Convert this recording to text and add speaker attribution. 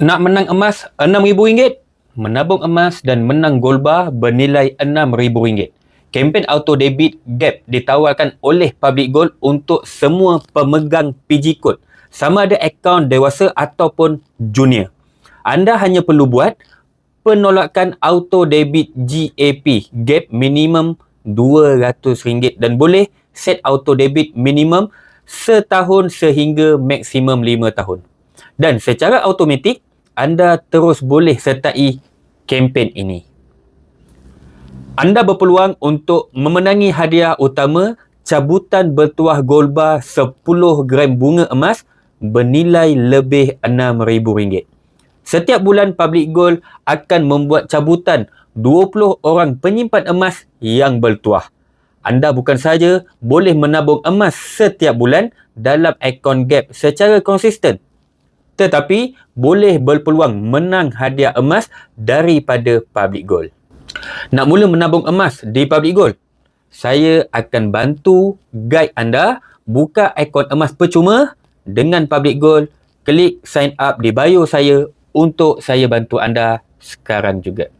Speaker 1: Nak menang emas RM6,000? Menabung emas dan menang gold bar bernilai RM6,000. Kempen auto debit GAP ditawarkan oleh Public Gold untuk semua pemegang PG Code sama ada akaun dewasa ataupun junior. Anda hanya perlu buat penolakan auto debit GAP GAP minimum RM200 dan boleh set auto debit minimum setahun sehingga maksimum lima tahun. Dan secara automatik, anda terus boleh sertai kempen ini. Anda berpeluang untuk memenangi hadiah utama cabutan bertuah gold bar 10 gram bunga emas bernilai lebih RM6,000. Setiap bulan Public Gold akan membuat cabutan 20 orang penyimpan emas yang bertuah. Anda bukan saja boleh menabung emas setiap bulan dalam akaun GAP secara konsisten tetapi boleh berpeluang menang hadiah emas daripada Public Gold. Nak mula menabung emas di Public Gold? Saya akan bantu guide anda buka akaun emas percuma dengan Public Gold. Klik sign up di bio saya untuk saya bantu anda sekarang juga.